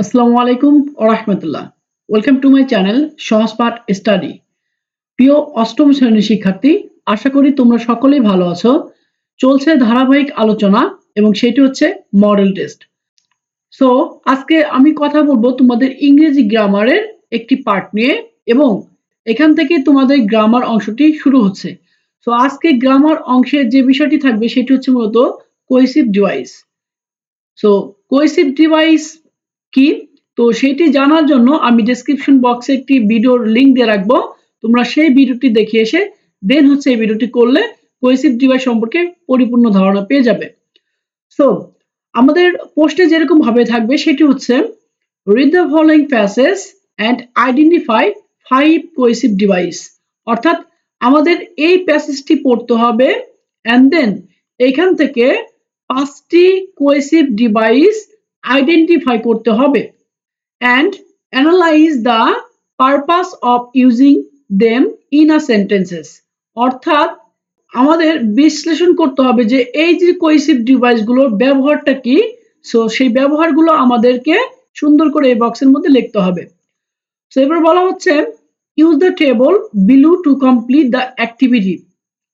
আসসালামু আলাইকুম ওরহমতুল্লাহ ওয়েলকাম টু মাই চ্যানেল সহজ পাঠ স্টাডি প্রিয় অষ্টম শ্রেণির শিক্ষার্থী, আশা করি তোমরা সকলেই ভালো আছো। চলছে ধারাবাহিক আলোচনা এবং সেটি হচ্ছে মডেল টেস্ট সো আজকে আমি কথা বলব তোমাদের ইংরেজি গ্রামারের একটি পার্ট নিয়ে এবং এখান থেকে তোমাদের গ্রামার অংশটি শুরু হচ্ছে। সো আজকে গ্রামার অংশের যে বিষয়টি থাকবে সেটি হচ্ছে মূলত cohesive device so cohesive device কি? তো সেটি জানার জন্য আমি ডেসক্রিপশন বক্সে একটি ভিডিওর লিংক দিয়ে রাখব। তোমরা সেই ভিডিওটি দেখে এসে দেন হচ্ছে এই ভিডিওটি করলে কোয়েসিভ ডিভাইস সম্পর্কে পরিপূর্ণ ধারণা পেয়ে যাবে। সো আমাদের পোস্টে যেরকম ভাবে থাকবে সেটি হচ্ছে read the following passage and identify five cohesive device অর্থাৎ আমাদের এই প্যাসেজটি পড়তে হবে অ্যান্ড দেন এখান থেকে পাঁচটি কোয়েসিভ ডিভাইস আইডেন্টিফাই করতে হবে and analyse the purpose of using them in a sentences অর্থাৎ আমাদের বিশ্লেষণ করতে হবে যে এই যে কোয়েসিভ ডিভাইসগুলোর ব্যবহারটা কি সো সেই ব্যবহারগুলো আমাদেরকে সুন্দর করে এই বক্সের মধ্যে লিখতে হবে। সো এবার বলা হচ্ছে use the table below to complete the activity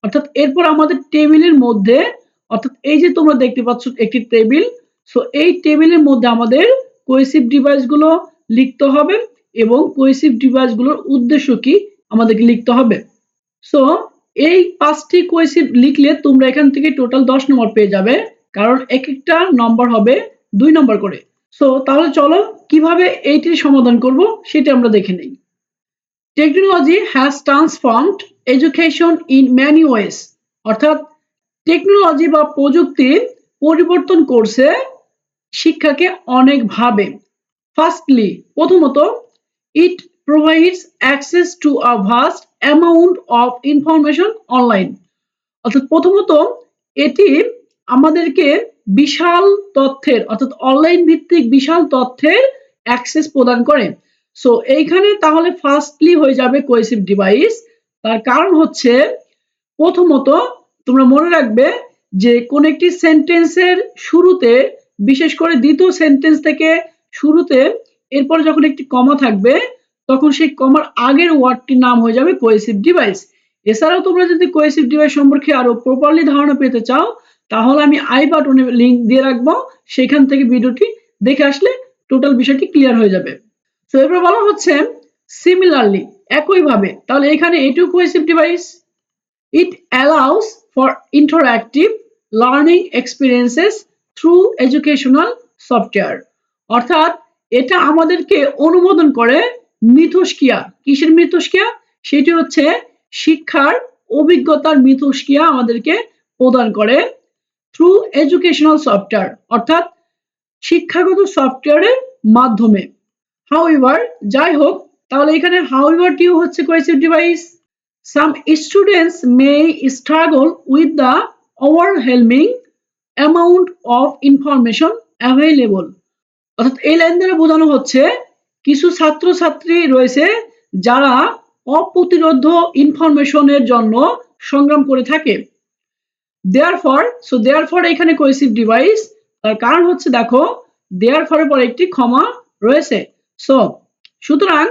অর্থাৎ এরপর আমাদের টেবিলের মধ্যে, অর্থাৎ এই যে তোমরা দেখতে পাচ্ছ একটি টেবিল সো এই টেবিলের মধ্যে আমাদের কোয়েসিভ ডিভাইসগুলো লিখতে হবে এবং কোয়েসিভ ডিভাইসগুলোর উদ্দেশ্য কি আমাদেরকে লিখতে হবে। সো এই পাঁচটি কোয়েসিভ লিখলে তোমরা এখান থেকে টোটাল দশ নম্বর পেয়ে যাবে, কারণ এক একটা নম্বর হবে দুই নম্বর করে। সো তাহলে চলো কীভাবে এইটির সমাধান করব সেটা আমরা দেখে নেই। Technology has transformed education in many ways অর্থাৎ টেকনোলজি বা প্রযুক্তি পরিবর্তন করছে শিক্ষাকে অনেকভাবে ফার্স্টলি প্রথমত it provides access to a vast amount of information online অর্থাৎ প্রথমত, এটি আমাদেরকে বিশাল তথ্যের, অর্থাৎ অনলাইন ভিত্তিক বিশাল তথ্যের অ্যাক্সেস প্রদান করে। সো এইখানে তাহলে ফার্স্টলি হয়ে যাবে কোয়েসিভ ডিভাইস তার কারণ হচ্ছে, প্রথমত তোমরা মনে রাখবে যে কোন একটি সেন্টেন্সের শুরুতে বিশেষ করে দ্বিতীয় সেন্টেন্স থেকে শুরুতে, এরপরে যখন একটি কমা থাকবে, তখন সেই কমার আগের ওয়ার্ডটির নাম হয়ে যাবে কোয়েসিভ ডিভাইস এছাড়াও তোমরা যদি কোয়েসিভ ডিভাইস সম্পর্কে আরও প্রপারলি ধারণা পেতে চাও, তাহলে আমি আই বাটনে লিংক দিয়ে রাখব। সেখান থেকে ভিডিওটি দেখে আসলে টোটাল বিষয়টি ক্লিয়ার হয়ে যাবে। তো এবার বলা হচ্ছে সিমিলারলি একইভাবে। তাহলে এখানে এটিও cohesive device it allows for interactive learning experiences through educational software অর্থাৎ এটা আমাদেরকে অনুমোদন করে মিথস্কিয়া কিসের মিথস্কিয়া সেটি হচ্ছে শিক্ষার অভিজ্ঞতার মিথস্কিয়া আমাদেরকে প্রদান করে থ্রু এডুকেশনাল সফটওয়্যার অর্থাৎ শিক্ষাগত সফটওয়্যারের মাধ্যমে। হাউএভার যাই হোক, তাহলে এখানে হাউএভারটিও হচ্ছে cohesive device some students may struggle with the overwhelming amount of information available অর্থাৎ এই লাইন দ্বারা বোঝানো হচ্ছে, কিছু ছাত্রছাত্রী রয়েছে যারা অপ্রতিরোধ ইনফরমেশনের জন্য সংগ্রাম করে থাকে। Therefore so therefore এখানে কোয়েসিভ ডিভাইস তার কারণ হচ্ছে দেখো দেয়ার ফরের পর একটি ক্ষমা রয়েছে। সো সুতরাং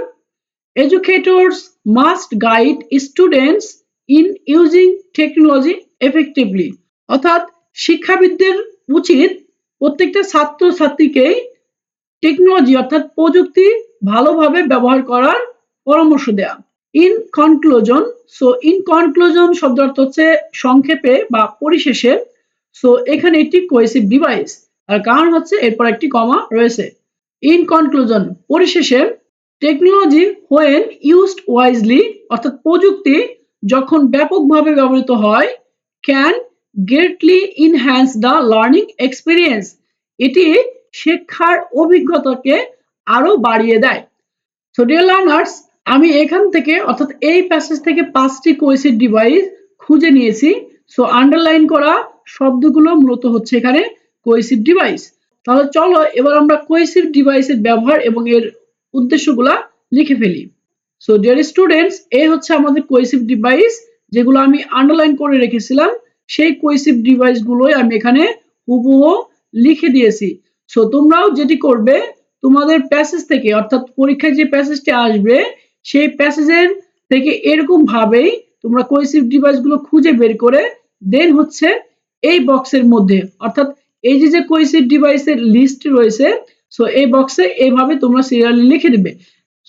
educators must guide students in using technology effectively অর্থাৎ শিক্ষাবিদদের উচিত প্রত্যেকটা ছাত্র ছাত্রীকেই টেকনোলজি অর্থাৎ প্রযুক্তি ভালোভাবে ব্যবহার করার পরামর্শ দেয়া। In conclusion so in conclusion শব্দ অর্থ হচ্ছে সংক্ষেপে বা পরিশেষে সো এখানে একটি কোয়েসিভ ডিভাইস আর কারণ হচ্ছে এরপর একটি কমা রয়েছে। ইন কনক্লুজন পরিশেষে টেকনোলজি হোয়েন ইউজড ওয়াইজলি অর্থাৎ প্রযুক্তি যখন ব্যাপকভাবে ব্যবহৃত হয় can greatly enhance the learning experience এটি শিক্ষার অভিজ্ঞতাকে আরও বাড়িয়ে দেয়। সো ডিয়ার লার্নার্স আমি এখান থেকে, অর্থাৎ এই প্যাসেজ থেকে পাঁচটি কোয়েসিভ ডিভাইস খুঁজে নিয়েছি। সো আন্ডারলাইন করা শব্দগুলো মূলত হচ্ছে এখানে কোয়েসিভ ডিভাইস তাহলে চলো এবার আমরা কোয়েসিভ ডিভাইসের ব্যবহার এবং এর উদ্দেশ্যগুলা লিখে ফেলি। সো ডিয়ার স্টুডেন্টস এই হচ্ছে আমাদের কোয়েসিভ ডিভাইস যেগুলো আমি আন্ডারলাইন করে রেখেছিলাম। সেই কোয়েসিভ ডিভাইস গুলোই আমি এখানে হুবহু লিখে দিয়েছি। সো তোমরাও যেটি করবে, তোমাদের প্যাসেজ থেকে, অর্থাৎ পরীক্ষায় যে প্যাসেজটি আসবে, সেই প্যাসেজের থেকে এরকম ভাবেই তোমরা কোয়েসিভ ডিভাইসগুলো খুঁজে বের করে দেন হচ্ছে এই বক্সের মধ্যে। অর্থাৎ এই যে যে কোয়েসিভ ডিভাইসের লিস্ট রয়েছে সো এই বক্সে এইভাবে তোমরা সিরিয়ালি লিখে দিবে।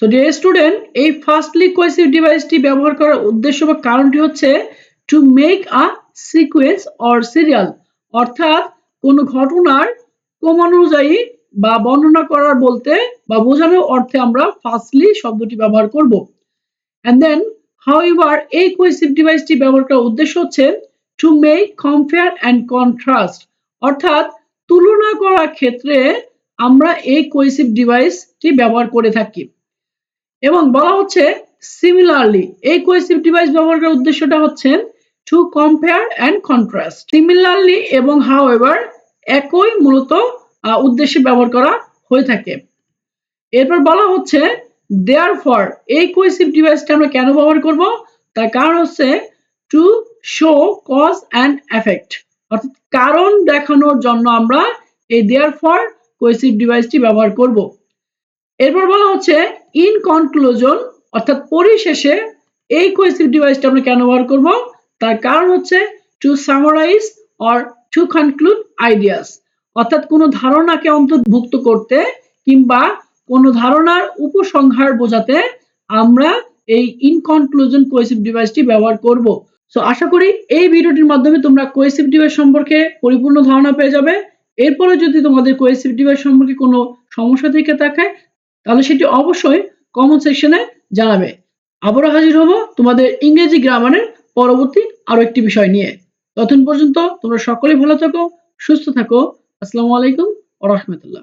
সো ডিয়ার স্টুডেন্ট এই ফার্স্টলি কোয়েসিভ ডিভাইসটি ব্যবহার করার উদ্দেশ্য বা কারণটি হচ্ছে to make a sequence or serial অর্থাৎ কোনো ঘটনার ক্রমানুযায়ী বা বর্ণনা করার বলতে বা বোঝানোর অর্থে আমরা ফার্স্টলি শব্দটি ব্যবহার করব। অ্যান্ড দেন হাউএভার এই কোয়েসিভ ডিভাইসটি ব্যবহার করার উদ্দেশ্য হচ্ছে to make compare and contrast অর্থাৎ তুলনা করার ক্ষেত্রে আমরা এই কোয়েসিভ ডিভাইসটি ব্যবহার করে থাকি। এবং বলা হচ্ছে সিমিলারলি এই কোয়েসিভ ডিভাইস ব্যবহার করার উদ্দেশ্যটা হচ্ছে to compare and contrast similarly এবং হাউএভার একই মূলত উদ্দেশ্যে ব্যবহার করা হয়ে থাকে। এরপর বলা হচ্ছে দেয়ার ফর এই কোয়েসিভ ডিভাইসটা আমরা কেন ব্যবহার করব? তার কারণ হচ্ছে to show cause and effect অর্থাৎ কারণ দেখানোর জন্য আমরা এই দেয়ার ফর কোয়েসিভ ডিভাইসটি ব্যবহার করব। এরপর বলা হচ্ছে ইন কনক্লুজন অর্থাৎ পরিশেষে, এই কোয়েসিভ ডিভাইসটা আমরা কেন ব্যবহার করব? তার কারণ হচ্ছে to summarise or to conclude ideas অর্থাৎ কোনো ধারণাকে অন্তর্ভুক্ত করতে কিংবা কোনো ধারণার উপসংহার বোঝাতে আমরা এই ইনকনক্লুজন কোয়েসিভ ডিভাইসটি ব্যবহার করব। সো আশা করি এই ভিডিওটির মাধ্যমে তোমরা কোয়েসিভ ডিভাইস সম্পর্কে পরিপূর্ণ ধারণা পেয়ে যাবে। এরপরে যদি তোমাদের কোয়েসিভ ডিভাইস সম্পর্কে কোনো সমস্যা থেকে থাকে, তাহলে সেটি অবশ্যই কমেন্ট সেকশনে জানাবে। আবারও হাজির হব তোমাদের ইংরেজি গ্রামারের পরবর্তী আরও একটি বিষয় নিয়ে। ততক্ষণ পর্যন্ত তোমরা সকলে ভালো থাকো, সুস্থ থাকো। আসসালামু আলাইকুম ও রাহমাতুল্লাহ।